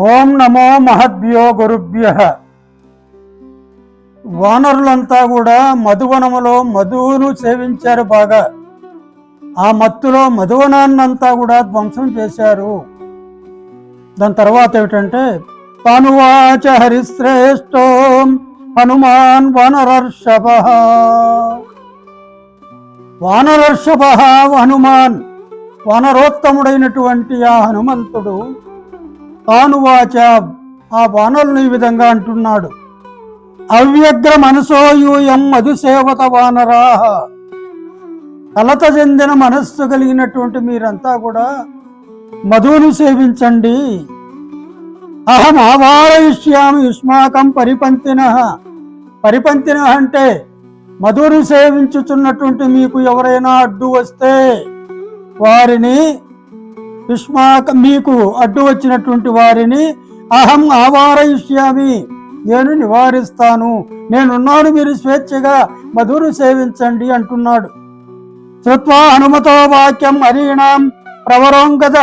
ఓం నమో మహద్భ్యో గురుభ్య. వానరులంతా కూడా మధువనములో మధువును సేవించారు బాగా. ఆ మత్తులో మధువనాన్నంతా కూడా ధ్వంసం చేశారు. దాని తర్వాత ఏమిటంటే పనువాచ హరిశ్రేష్టో హనుమాన్ వానరర్షభ. వానరర్షభ హనుమాన్ వానరోత్తముడైనటువంటి ఆ హనుమంతుడు తాను వాచ ఆ వానరులను ఈ విధంగా అంటున్నాడు. అవ్యగ్ర మనసోయూయం మధుసేవత వానరాహ కలత చెందిన మనస్సు కలిగినటువంటి మీరంతా కూడా మధువును సేవించండి. అహం ఆవారయిష్యామి యుష్మాకం పరిపంతిన పరిపంతిన అంటే మధువును సేవించుచున్నటువంటి మీకు ఎవరైనా అడ్డు వస్తే వారిని యుష్మాక మీకు అడ్డు వచ్చినటువంటి వారిని అహం ఆవారయిష్యామి. నేను నివారిస్తాను. నేనున్నాను మీరు స్వేచ్ఛగా మధురు సేవించండి అంటున్నాడు. శ్రుత్వా హనుమతో వాక్యం హరీణాం ప్రవరోంగద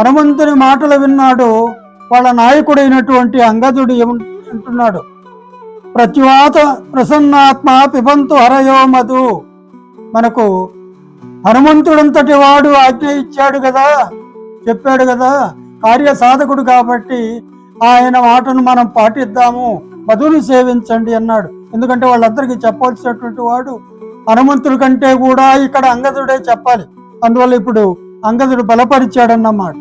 హనుమంతుని మాటలు విన్నాడు. వాళ్ళ నాయకుడైనటువంటి అంగదుడు అంటున్నాడు? ప్రత్యువాత ప్రసన్నాత్మ పిబంతు హరయో మధు. మనకు హనుమంతుడంతటి వాడు ఆజ్ఞ ఇచ్చాడు కదా చెప్పాడు కదా కార్య సాధకుడు కాబట్టి ఆయన మాటను మనం పాటిద్దాము వధువుని సేవించండి అన్నాడు. ఎందుకంటే వాళ్ళందరికీ చెప్పవలసినటువంటి వాడు హనుమంతుడి కంటే కూడా ఇక్కడ అంగదుడే చెప్పాలి. అందువల్ల ఇప్పుడు అంగదుడు బలపరిచాడన్నమాట.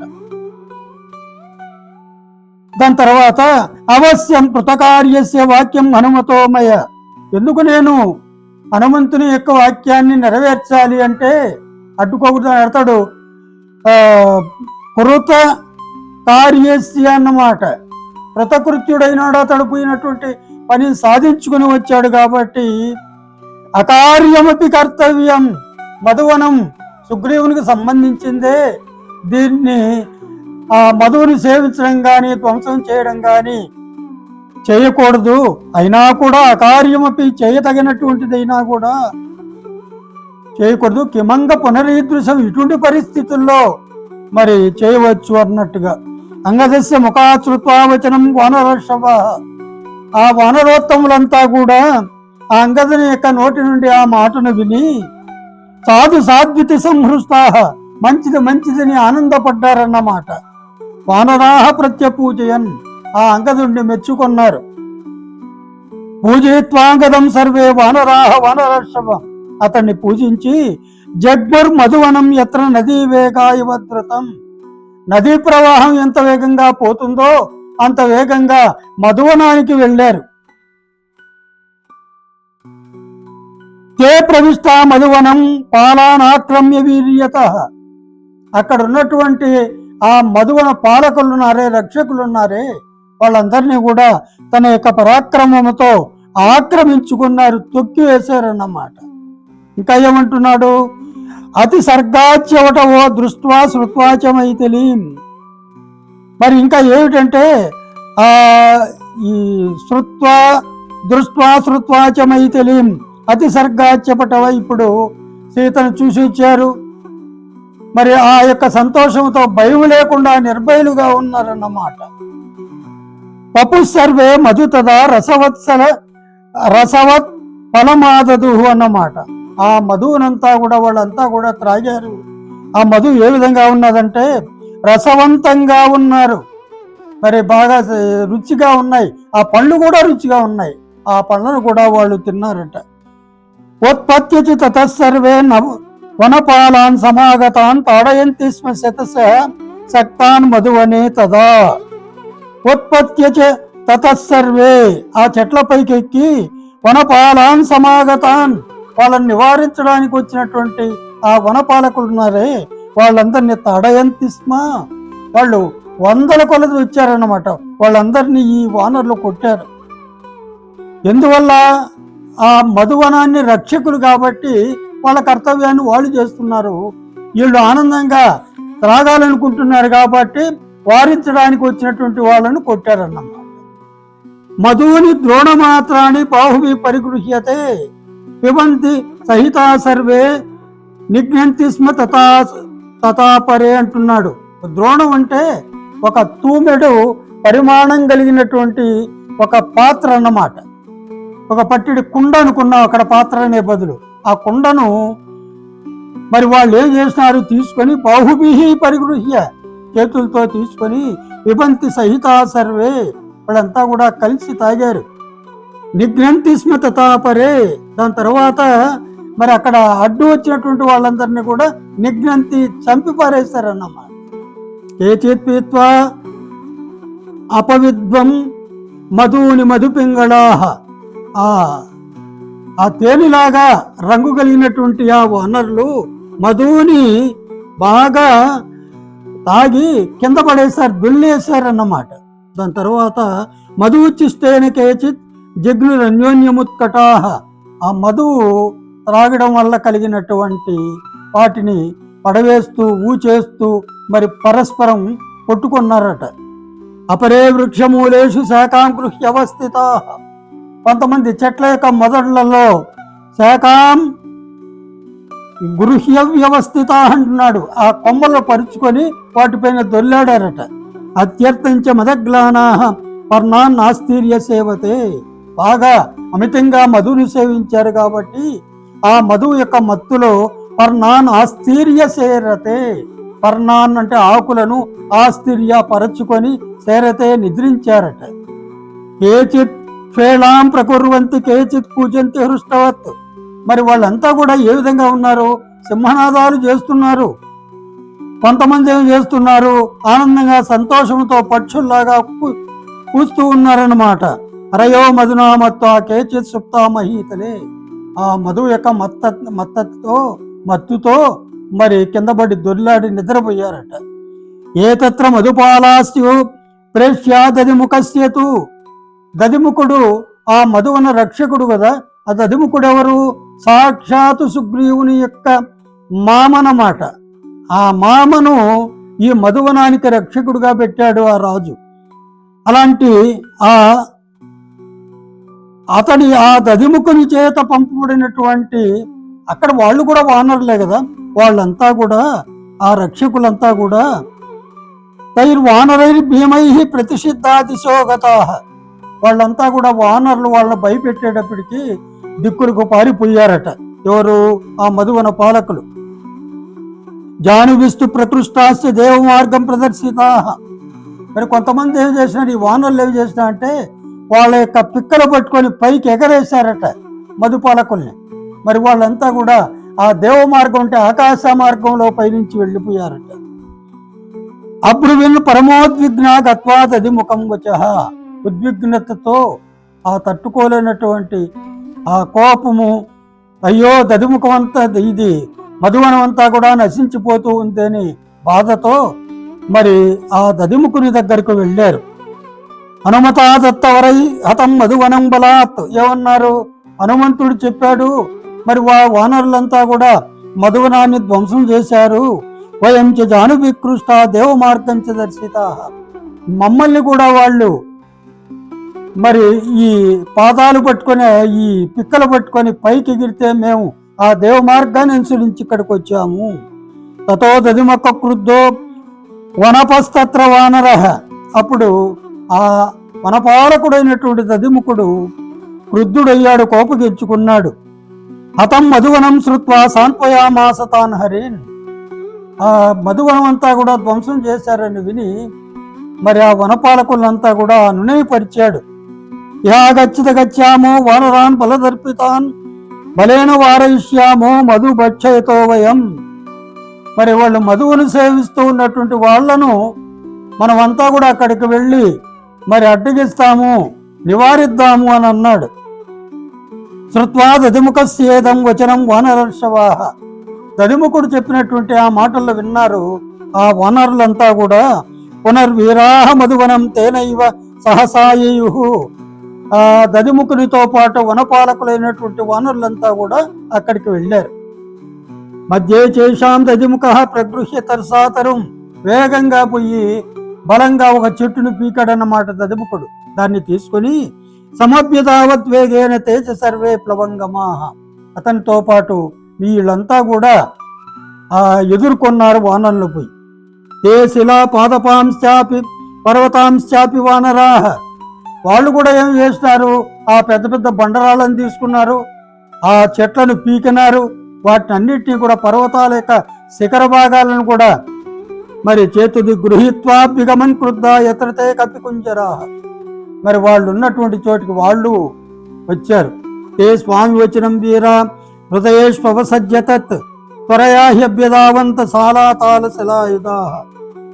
దాని తర్వాత అవశ్యం కృతకార్యస్య వాక్యం హనుమతోమయ. ఎందుకు నేను హనుమంతుని యొక్క వాక్యాన్ని నెరవేర్చాలి అంటే అడ్డుకోకుండా అని అడతాడు కృత కార్యస్య అన్నమాట. కృతకృత్యుడైనాడు అతడు పోయినటువంటి పని సాధించుకుని వచ్చాడు కాబట్టి అకార్యమపి కర్తవ్యం మధువనం సుగ్రీవునికి సంబంధించిందే. దీన్ని ఆ మధువుని సేవించడం కానీ ధ్వంసం చేయడం కానీ చేయకూడదు. అయినా కూడా అకార్యమపి చేయతగినటువంటిదైనా కూడా చేయకూడదు. కిమంగ పునరీదృశం ఇటువంటి పరిస్థితుల్లో మరి చేయవచ్చు అన్నట్టుగా. అంగదస్య ముఖాశ్రుత్వావచనం వానరోషవ ఆ వానరోత్తములంతా కూడా ఆ అంగదని యొక్క నోటి నుండి ఆ మాటను విని సాధు సాధ్వితి సంహృష్టా మంచిది మంచిదని ఆనందపడ్డారన్నమాట. వానరాహ ప్రత్యపూజయన్. ఆ అంగదుడిని మెచ్చుకున్నారు. పూజిత్వాంగదం సర్వే వానరాహ వానరషభం అతన్ని పూజించి జగ్ముర్ మధువనం ఎత్ర నదీ వేగాయువద్రతం నదీ ప్రవాహం ఎంత వేగంగా పోతుందో అంత వేగంగా మధువనానికి వెళ్ళారు. తే ప్రవిష్ట మధువనం పాలానాక్రమ్య వీర్యత. అక్కడ ఉన్నటువంటి ఆ మధువన పాలకులున్నారే రక్షకులున్నారే రక్షకులు వాళ్ళందరినీ కూడా తన యొక్క పరాక్రమముతో ఆక్రమించుకున్నారు తొక్కి వేశారన్నమాట ఇంకా ఏమంటున్నాడు? అతి సర్గాచ్యవటవో దృష్ట్వా శృత్వాచమైతలీం మరి ఇంకా ఏమిటంటే ఆ ఈ శృత్వా దృష్ట్వా శృత్వాచమైతలీం అతి సర్గాచ్యపటవ ఇప్పుడు సీతను చూసి వచ్చారు. మరి ఆ యొక్క సంతోషంతో భయం లేకుండా నిర్భయులుగా ఉన్నారన్నమాట. పపు సర్వే మధుతద రసవత్సల రసవత్ ఫలమాదదు అన్నమాట. ఆ మధువునంతా కూడా వాళ్ళంతా కూడా త్రాగారు. ఆ మధు ఏ విధంగా ఉన్నదంటే రసవంతంగా ఉన్నారు. మరి బాగా రుచిగా ఉన్నాయి. ఆ పళ్ళు కూడా రుచిగా ఉన్నాయి. ఆ పళ్ళను కూడా వాళ్ళు తిన్నారట. ఉత్పత్తి తతసర్వే నవ్ వనపాలాన్ సమాగతాన్ తాడయంతి స్మ శతస సక్తాన్ మధువనే తదా. ఉత్పత్తి తతసర్వే ఆ చెట్లపైకి ఎక్కి వనపాలాన్ సమాగతాన్. వాళ్ళని నివారించడానికి వచ్చినటువంటి ఆ వనపాలకులు ఉన్నారే వాళ్ళందరినీ తడయంతి స్మ వాళ్ళు వందల కొలది వచ్చారన్నమాట. వాళ్ళందరినీ ఈ వానర్లు కొట్టారు. ఎందువల్ల? ఆ మధువనాన్ని రక్షకులు కాబట్టి వాళ్ళ కర్తవ్యాన్ని వాళ్ళు చేస్తున్నారు. వీళ్ళు ఆనందంగా త్రాగాలనుకుంటున్నారు కాబట్టి వారించడానికి వచ్చినటువంటి వాళ్ళను కొట్టారన్నమాట. మధువుని ద్రోణమాత్రాన్ని బాహువి పరిగృహ్యతే పిబంతి సహితా సర్వే నిఘ్నంతి స్మ తథా తథాపరే అంటున్నాడు. ద్రోణం అంటే ఒక తూమెడు పరిమాణం కలిగినటువంటి ఒక పాత్ర అన్నమాట. ఒక పట్టిడి కుండ అనుకున్నాం అక్కడ పాత్ర అనే బదులు. ఆ కుండను మరి వాళ్ళు ఏం చేసినారు? తీసుకొని బాహుబీహి పరిగృహ్య చేతులతో తీసుకొని విభంతి సహిత సర్వే వాళ్ళంతా కూడా కలిసి తాగారు. నిఘ్నంతి స్మ తతాపరే దాని తర్వాత మరి అక్కడ అడ్డు వచ్చినటువంటి వాళ్ళందరినీ కూడా నిఘ్నంతి చంపి పారేస్తారన్నమాట కేచిత్ పీత్వా అపవిద్వం మధుని మధుపింగళాహ. ఆ ఆ తేనెలాగా రంగు కలిగినటువంటి ఆ వనరులు మధుని బాగా తాగి కింద పడేశారు దుల్లేశారన్నమాట దాని తర్వాత మధు మధుచిష్టేన కేచిత్ జగ్నులు అన్యోన్యముత్కటాహ ఆ మధువు త్రాగడం వల్ల కలిగినటువంటి వాటిని పడవేస్తూ ఊచేస్తూ మరి పరస్పరం కొట్టుకున్నారట. అపరే వృక్షమూలేషు శాఖాంకృహ్యవస్థిత కొంతమంది చెట్ల యొక్క మొదళ్ళలో శాఖాం గృహ్య వ్యవస్థిత అంటున్నాడు ఆ కొమ్మలు పరుచుకొని వాటిపైన దొల్లాడారట. అత్యర్థించ మదగ్లానా పర్ణాన్ ఆస్థీర్య సేవతే. బాగా అమితంగా మధుని సేవించారు కాబట్టి ఆ మధువు యొక్క మత్తులో పర్ణాన్ ఆస్థీర్య సేరతే. పర్ణాన్ అంటే ఆకులను ఆస్థిర్య పరచుకొని సేరతే నిద్రించారట. కేచిత్ ఫేళాం ప్రకుర్వంతి కేచిత్ పూజంతి హృష్టవత్. మరి వాళ్ళంతా కూడా ఏ విధంగా ఉన్నారు? సింహనాదాలు చేస్తున్నారు. కొంతమంది ఏం చేస్తున్నారు? ఆనందంగా సంతోషంతో పక్షుల్లాగా కూస్తూ ఉన్నారన్నమాట. అరయో మధునామత్వ కేచిత్ సుప్తా మహీతలే. ఆ మధు యొక్క మత్త మత్తతో మత్తుతో మరి కింద పడి దొర్లాడి నిద్రపోయారట. ఏతత్ర మధుపాలాస్యు ప్రేష్యా దదిముఖస్యతు దదిముఖుడు ఆ మధువన రక్షకుడు కదా? ఆ సాక్షాత్ ఎవరు సాక్షాత్తు సుగ్రీవుని యొక్క మామనమాట. ఆ మామను ఈ మధువనానికి రక్షకుడుగా పెట్టాడు ఆ రాజు. అలాంటి ఆ అతడి ఆ దదిముఖుని చేత పంపబడినటువంటి అక్కడ వాళ్ళు కూడా వానరులే కదా. వాళ్ళంతా కూడా ఆ రక్షకులంతా కూడా తైర్ వానరైర్ భీమై ప్రతిషిద్ధాదిశోగత వాళ్ళంతా కూడా వానరులు వాళ్ళని భయపెట్టేటప్పటికీ దిక్కులకు పారిపోయారట. ఎవరు? ఆ మధువన పాలకులు. జానువిస్తు ప్రకృష్టాస్య దేవ మార్గం ప్రదర్శిత మరి కొంతమంది ఏం చేసినారు? ఈ వానరులు ఏం చేసిన అంటే వాళ్ళ యొక్క పిక్కలు పట్టుకొని పైకి ఎగరేశారట మధుపాలకుల్ని మరి వాళ్ళంతా కూడా ఆ దేవ మార్గం అంటే ఆకాశ మార్గంలో పైనుంచి వెళ్ళిపోయారట. అబ్రువిన్ పరమోద్విగ్న గత్వాదది ముఖం వచ్చ ఉద్విగ్నతతో ఆ తట్టుకోలేనటువంటి ఆ కోపము అయ్యో దదిముఖం అంతా ఇది మధువనం అంతా కూడా నశించిపోతూ ఉందని బాధతో మరి ఆ దదిముఖుని దగ్గరకు వెళ్ళారు. హనుమతాదత్తవరై హతం మధువనం బలాత్ ఏమన్నారు? హనుమంతుడు చెప్పాడు మరి వా వానరులంతా కూడా మధువనాన్ని ధ్వంసం చేశారు. వయం చ జానువికృష్ట దేవ మార్గం చ దర్శిత. మమ్మల్ని కూడా వాళ్ళు మరి ఈ పాదాలు పట్టుకొని ఈ పిక్కలు పట్టుకొని పైకి ఎగిరితే మేము ఆ దేవ మార్గాన్ని అనుసరించి ఇక్కడికి వచ్చాము. తతో దదిమక్క క్రుద్ధో వనపస్తత్ర వానర. అప్పుడు ఆ వనపాలకుడైనటువంటి దదిముఖుడు క్రుద్ధుడయ్యాడు కోపగించుకున్నాడు హతం మధువనం శృత్వా సాంత్వయామాస తాన్ హరిన్. ఆ మధువనం అంతా కూడా ధ్వంసం చేశారని విని మరి ఆ వనపాలకులంతా కూడా అనునయపరిచాడు. యాగచ్చిత గచ్చామో వానరాన్ బలదర్పితాన్ బలేన వారయిష్యామో మధు భక్షయతో వయం. మరి వాళ్ళు మధువును సేవిస్తూ ఉన్నటువంటి వాళ్ళను మనమంతా కూడా అక్కడికి వెళ్ళి మరి అడ్డగిస్తాము నివారిద్దాము అని అన్నాడు. శృత్వా దదిముఖస్యేదం వచనం వానరర్షవాహ. దదిముఖుడు చెప్పినటువంటి ఆ మాటలు విన్నారు. ఆ వానరులంతా కూడా పునర్వీరాహ మధువనం తేనైవ సహసాయు ఆ దదిముఖునితో పాటు వనపాలకులైనటువంటి వానరులంతా కూడా అక్కడికి వెళ్ళారు. మధ్యే చేశాం దదిముఖ ప్రగృహ్య తరసాతరం. వేగంగా పోయి బలంగా ఒక చెట్టును పీకాడన్నమాట దదిముఖుడు దాన్ని తీసుకొని సమభ్యతావద్వేగేన తేజ సర్వే ప్లవంగమాహ అతనితో పాటు వీళ్ళంతా కూడా ఆ ఎదుర్కొన్నారు వానల్లో పోయి. ఏ శిలా పాదపాంశ్చాపి పర్వతాంశ్చాపి వానరాహ వాళ్ళు కూడా ఏం చేసినారు ఆ పెద్ద పెద్ద బండరాళ్ళని తీసుకున్నారు. ఆ చెట్లను పీకినారు. వాటిని అన్నిటినీ కూడా పర్వతాల యొక్క శిఖర భాగాలను కూడా మరి చేతుది గృహీత్వా బిగమన్ క్రుద్ధ ఎతరతే కపికుంజరా. మరి వాళ్ళు ఉన్నటువంటి చోటికి వాళ్ళు వచ్చారు. ఏ స్వామి వచనం వీరా? హృదయేష్పవసజ్జతత్ త్వరయా హ్యభ్యదావంత సాలాతాల శిలాయుధా.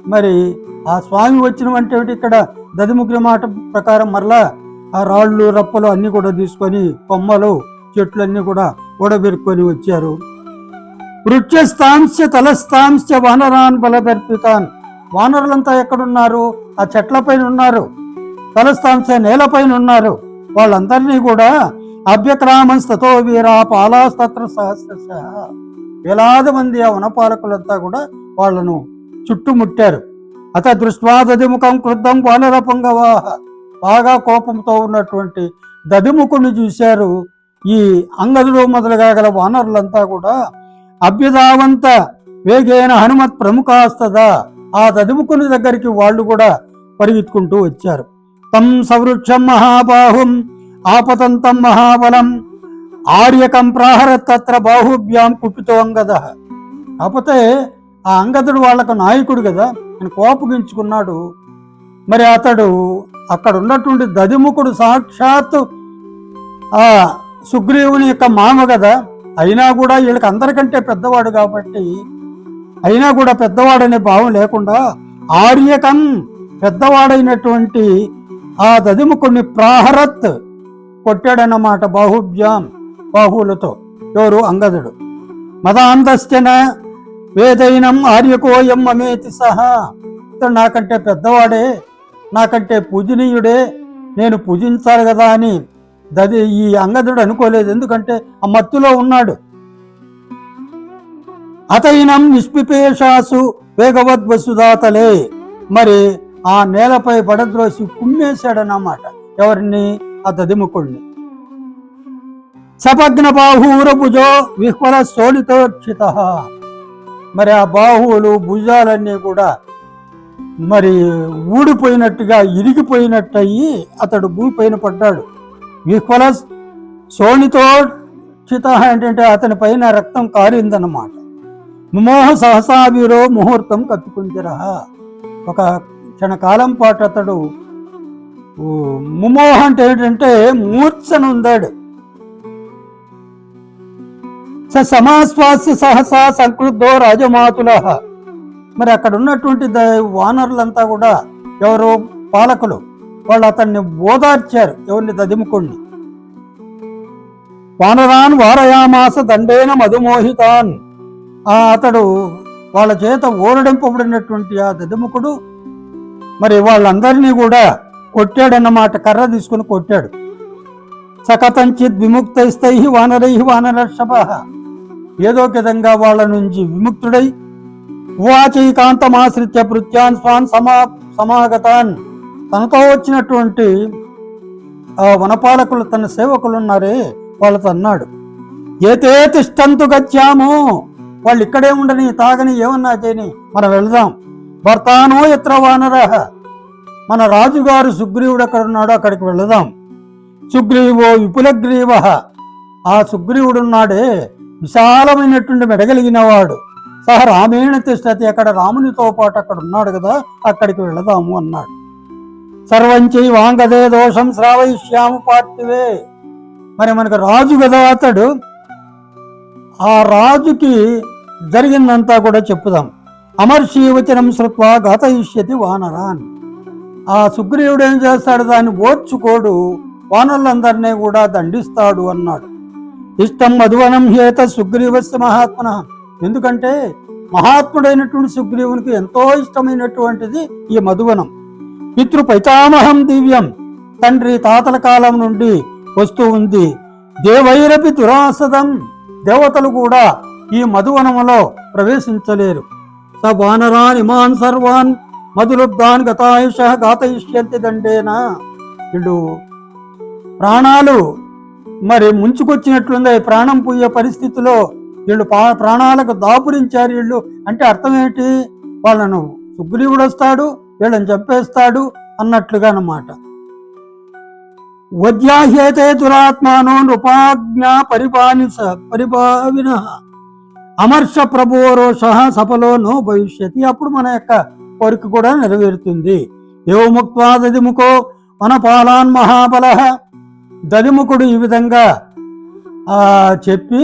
మరి ఆ స్వామి వచ్చిన అంటే ఇక్కడ? దదిముగ్గుల మాట ప్రకారం మరలా ఆ రాళ్ళు రప్పలు అన్ని కూడా తీసుకొని కొమ్మలు చెట్లు కూడా ఓడబెరుక్కొని వచ్చారు. వృక్షస్థాంశ తలస్థాంశ వానరాన్ బలదర్పితాన్ వానరులంతా ఎక్కడున్నారు? ఆ చెట్లపైన ఉన్నారు. తలస్థాంశ నేలపైన ఉన్నారు. వాళ్ళందరినీ కూడా అభ్యక్రామంస్తతో వీరా పాలాస్తత్ర సహస్రశ. వేలాది మంది ఆ వనపాలకులంతా కూడా వాళ్ళను చుట్టుముట్టారు. అత దృష్ట్వా దదిముఖం క్రుద్ధం వానర పొంగవాహ బాగా కోపంతో ఉన్నటువంటి దదిముఖుని చూశారు. ఈ అంగదుడు మొదలుగా గల వానరులంతా కూడా అభ్యుదావంత వేగైన హనుమత్ ప్రముఖాస్తదా. ఆ దదిముఖుని దగ్గరికి వాళ్ళు కూడా పరిగెత్తుకుంటూ వచ్చారు. తం సవృక్షం మహాబాహుం ఆపతంతం మహాబలం. ఆర్యకం ప్రాహర తత్ర బాహుభ్యాం కుపితో అంగద. కాకపోతే ఆ అంగదుడు వాళ్ళకు నాయకుడు కదా. అని కోపగించుకున్నాడు. మరి అతడు అక్కడ ఉన్నటువంటి దదిముఖుడు సాక్షాత్తు ఆ సుగ్రీవుని యొక్క మామ కదా. అయినా కూడా వీళ్ళకి అందరికంటే పెద్దవాడు కాబట్టి అయినా కూడా పెద్దవాడనే భావం లేకుండా ఆర్యకం పెద్దవాడైనటువంటి ఆ దదిముఖుడిని ప్రాహరత్ కొట్టాడన్నమాట బాహుభ్యాం బాహువులతో. ఎవరు? అంగదుడు. మదాంతశ్చన వేదైనం ఆర్యకోయం అమేతి సహా. ఇతడు నాకంటే పెద్దవాడే నాకంటే పూజనీయుడే నేను పూజించాలి కదా అని దది ఈ అంగదుడు అనుకోలేదు. ఎందుకంటే ఆ మత్తులో ఉన్నాడు. అతైనం నిష్పిపేషాసు వేగవద్వసుదాతలే. మరి ఆ నేలపై పడద్రోసి కుమ్మేశాడన్నమాట ఎవరిని? ఆ దదిముఖుణ్ణి సపగ్న బాహూర భుజో విహ్వల శోళితోక్షిత మరి ఆ బాహువులు భుజాలన్నీ కూడా మరి ఊడిపోయినట్టుగా ఇరిగిపోయినట్టు అయ్యి అతడు భూమిపైన పడ్డాడు. విహ్వల చిత ఏంటంటే అతని పైన రక్తం కారిందన్నమాట. మోహ సహసాభిరో ముహూర్తం కత్తుకుంజర ఒక క్షణకాలం పాటు అతడు ముమోహ అంటే ఏంటంటే మూర్ఛను ఉందాడు స సమాశ్వాస్య సహసా సంక్రుద్ధో రాజమాతుల. మరి అక్కడ ఉన్నటువంటి ద- వానరులంతా కూడా ఎవరు పాలకులు వాళ్ళు అతన్ని ఓదార్చారు ఎవరిని దదిముకుణ్ణి. వానరాన్ వారయామాస దండేన మధుమోహితాన్. ఆ అతడు వాళ్ళ చేత ఓరడింపబడినటువంటి ఆ దదిముకుడు మరి వాళ్ళందరినీ కూడా కొట్టాడన్నమాట కర్ర తీసుకుని కొట్టాడు. సకతంచిత్ విముక్తైస్తై వానరై వానరషభ ఏదో విధంగా వాళ్ళ నుంచి విముక్తుడై ఉవాచైకాంతమాశ్రిత్య పృత్యాన్ స్వాన్ సమా సమాగతాన్. తనతో వచ్చినటువంటి ఆ వనపాలకులు తన సేవకులు ఉన్నారే వాళ్ళతో అన్నాడు. ఏతే తిష్టంతు గచ్చాము వాళ్ళు ఇక్కడే ఉండని తాగని ఏమన్నా చేయని మనం వెళదాం. భర్తానో ఇతర వానర. మన రాజుగారు సుగ్రీవుడు అక్కడ ఉన్నాడో అక్కడికి వెళదాం. సుగ్రీవో విపులగ్రీవ. ఆ సుగ్రీవుడున్నాడే విశాలమైనటువంటి మెడగలిగినవాడు. సహ రామేణ తిష్టతి అక్కడ రామునితో పాటు అక్కడ ఉన్నాడు కదా అక్కడికి వెళదాము అన్నాడు. సర్వంచై వాంగదే దోషం శ్రావయిష్యాము పార్టీవే మరి మనకు రాజు కదా అతడు. ఆ రాజుకి జరిగిందంతా కూడా చెప్పుదాం. అమర్షీవచనం శృత్వా ఘాతయిష్యతి వానరాన్. ఆ సుగ్రీవుడు ఏం చేస్తాడు? దాన్ని ఓర్చుకోడు. వానరులందరినీ కూడా దండిస్తాడు అన్నాడు. ఇష్టం మధువనం హేత సుగ్రీవస్య మహాత్మన. ఎందుకంటే మహాత్ముడైనటువంటి సుగ్రీవునికి ఎంతో ఇష్టమైనటువంటిది ఈ మధువనం. పితృ పైతామహం దివ్యం. తండ్రి తాతల కాలం నుండి వస్తూ ఉంది. దేవైరపి దురాసదం. దేవతలు కూడా ఈ మధువనములో ప్రవేశించలేరు. స వానరాన్ ఇమాన్ సర్వాన్ మధులుబ్ధాన్ గతాయుష గాతయిష్యంతి దండేనా. వీళ్ళు ప్రాణాలు మరి ముంచుకొచ్చినట్లుంది. ప్రాణం పోయే పరిస్థితిలో వీళ్ళు పా- ప్రాణాలకు దాపురించారు వీళ్ళు. అంటే అర్థం ఏంటి వాళ్ళను సుగ్రీవుడు వస్తాడు వీళ్ళని చంపేస్తాడు అన్నట్లుగా అన్నమాట. వద్యాహ్యతే దురాత్మానో నృపాజ్ఞ పరిపాలిస పరిపావిన అమర్ష ప్రభువరోష సఫలో నో భవిష్యతి. అప్పుడు మన యొక్క కోరిక కూడా నెరవేరుతుంది. ఏవముక్వా మన వనపాలాన్ మహాబల దదిముఖుడు ఈ విధంగా చెప్పి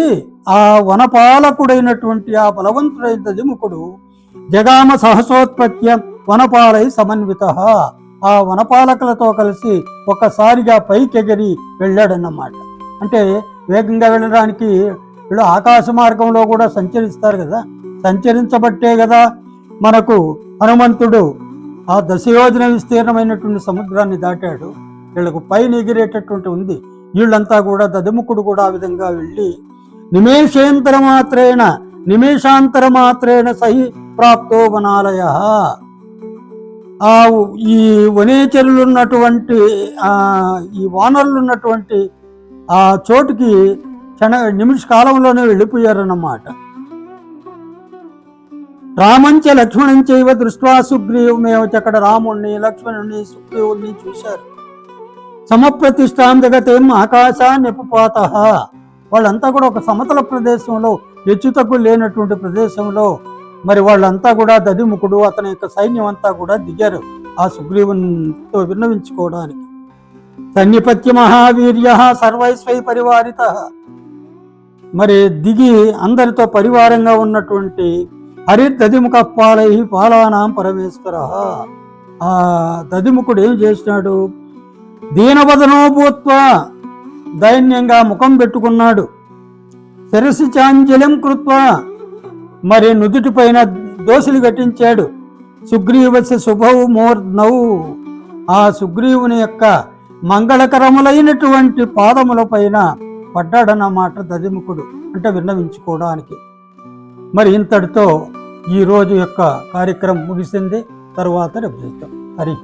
ఆ వనపాలకుడైనటువంటి ఆ బలవంతుడైన దదిముఖుడు జగామ సహసోత్పత్య వనపాలై సమన్విత. ఆ వనపాలకులతో కలిసి ఒక్కసారిగా పైకెగిరి వెళ్ళాడన్నమాట. అంటే వేగంగా వెళ్ళడానికి వీళ్ళు ఆకాశ మార్గంలో కూడా సంచరిస్తారు కదా. సంచరించబట్టే కదా మనకు హనుమంతుడు ఆ దశయోజన విస్తీర్ణమైనటువంటి సముద్రాన్ని దాటాడు. వీళ్ళకు పైన ఎగిరేటటువంటి ఉంది. వీళ్ళంతా కూడా దదిముఖుడు కూడా ఆ విధంగా వెళ్ళి నిమేషేంతర మాత్రేణ నిమేషాంతర మాత్రేణ సహి ప్రాప్తో వనాలయ. ఆ ఈ వనేచరులు ఉన్నటువంటి ఆ ఈ వానరులు ఉన్నటువంటి ఆ చోటుకి క్షణ నిమిష కాలంలోనే వెళ్ళిపోయారన్నమాట. రామంచ లక్ష్మణంచైవ దృష్ట్వా మేము అక్కడ రాముణ్ణి లక్ష్మణుణ్ణి సుగ్రీవుణ్ణి చూశారు. సమప్రతిష్టాం జగతేం ఆకాశాన్యపుపాత. వాళ్ళంతా కూడా ఒక సమతల ప్రదేశంలో హెచ్చుతగ్గు లేనటువంటి ప్రదేశంలో. మరి వాళ్ళంతా కూడా దదిముఖుడు అతని యొక్క సైన్యం అంతా కూడా దిగారు ఆ సుగ్రీవునితో విన్నవించుకోవడానికి. సన్నిపత్య మహావీర్య సర్వైస్వై పరివారిత. మరి దిగి అందరితో పరివారంగా ఉన్నటువంటి హరి దదిముఖ పాలై పాలానాం పరమేశ్వర. ఆ దదిముఖుడు ఏం చేసినాడు? దీనవదనో భూత్వ దైన్యంగా ముఖం పెట్టుకున్నాడు. శిరసి చాంజలం కృత్వ మరి నుదుటి పైన దోసులు కట్టించాడు సుగ్రీవస్య శుభవు మూర్ధవు ఆ సుగ్రీవుని యొక్క మంగళకరములైనటువంటి పాదముల పైన పడ్డాడన్నమాట దదిముఖుడు అంటే విన్నవించుకోవడానికి. మరి ఇంతటితో ఈ రోజు యొక్క కార్యక్రమం ముగిసింది. తరువాత రేపు చేస్తాం హరి